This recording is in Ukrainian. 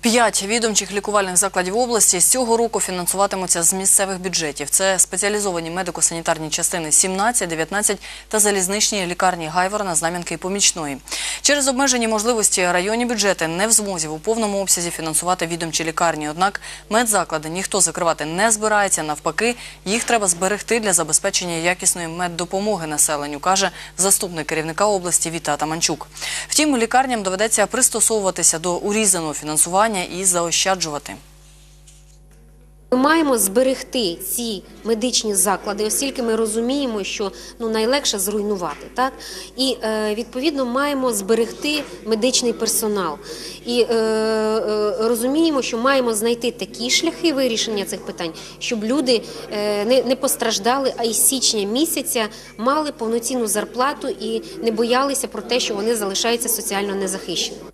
П'ять відомчих лікувальних закладів області з цього року фінансуватимуться з місцевих бюджетів. Це спеціалізовані медико-санітарні частини 17, 19 та залізничні лікарні Гайворна, Знам'янки і Помічної. Через обмежені можливості районні бюджети не в змозі в повному обсязі фінансувати відомчі лікарні. Однак медзаклади ніхто закривати не збирається. Навпаки, їх треба зберегти для забезпечення якісної меддопомоги населенню, каже заступник керівника області Віта Таманчук. Втім, лікарням доведеться пристосовуватися до урізаного фінансування і заощаджувати. Ми маємо зберегти ці медичні заклади, оскільки ми розуміємо, що ну найлегше зруйнувати, так і е, відповідно маємо зберегти медичний персонал. І е, е, розуміємо, що маємо знайти такі шляхи вирішення цих питань, щоб люди е, не, не постраждали, а із січня місяця мали повноцінну зарплату і не боялися про те, що вони залишаються соціально незахищеними.